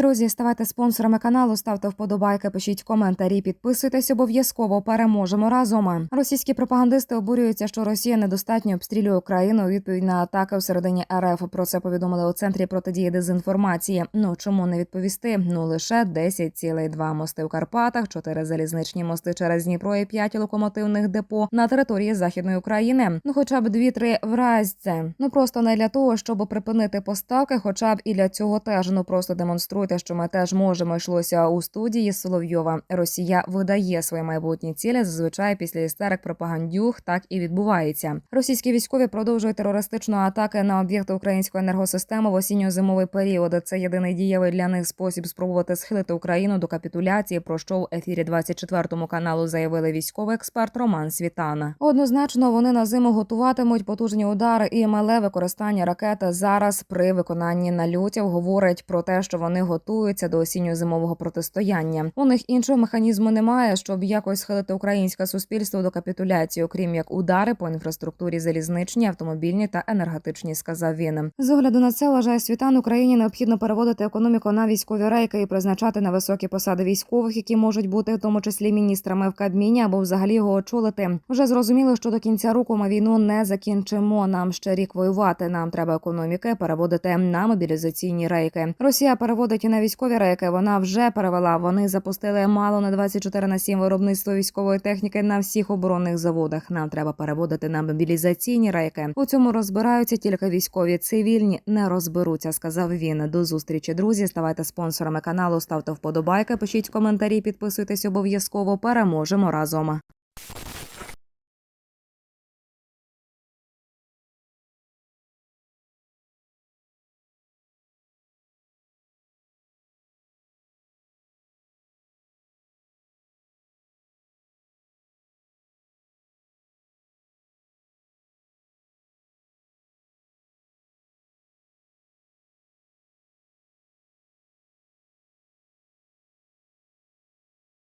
Друзі, ставайте спонсорами каналу, ставте вподобайки, пишіть коментарі, підписуйтесь обов'язково. Переможемо разом. Російські пропагандисти обурюються, що Росія недостатньо обстрілює Україну у відповідь на атаки всередині РФ. Про це повідомили у центрі протидії дезінформації. Ну чому не відповісти? Ну лише 10,2 мости в Карпатах, 4 залізничні мости через Дніпро і 5 локомотивних депо на території західної України. Ну, хоча б 2-3 вразь це. Ну просто не для того, щоб припинити поставки, хоча б і для цього теж. Ну просто демонструйте, що ми теж можемо йшлося у студії Соловйова. Росія видає свої майбутні цілі. Зазвичай після істерик пропагандюх так і відбувається. Російські військові продовжують терористичну атаки на об'єкти української енергосистеми в осінньо-зимовий період. Це єдиний дієвий для них спосіб спробувати схилити Україну до капітуляції. Про що в ефірі 24 каналу заявили військовий експерт Роман Світана. Однозначно вони на зиму готуватимуть потужні удари і мале використання ракети зараз при виконанні нальотів говорить про те, що вони готуються до осінньо-зимового протистояння. У них іншого механізму немає, щоб якось схилити українське суспільство до капітуляції, окрім як удари по інфраструктурі залізничні, автомобільні та енергетичні, сказав він. З огляду на це вважає світан Україні необхідно переводити економіку на військові рейки і призначати на високі посади військових, які можуть бути в тому числі міністрами в Кабміні або взагалі його очолити. Вже зрозуміло, що до кінця року ми війну не закінчимо. Нам ще рік воювати. Нам треба економіки переводити на мобілізаційні рейки. Росія переводить на військові рейки. Вона вже перевела. Вони запустили мало на 24 на 7 виробництво військової техніки на всіх оборонних заводах. Нам треба переводити на мобілізаційні рейки. У цьому розбираються тільки військові. Цивільні не розберуться, сказав він. До зустрічі, друзі. Ставайте спонсорами каналу, ставте вподобайки, пишіть коментарі, підписуйтесь обов'язково. Переможемо разом.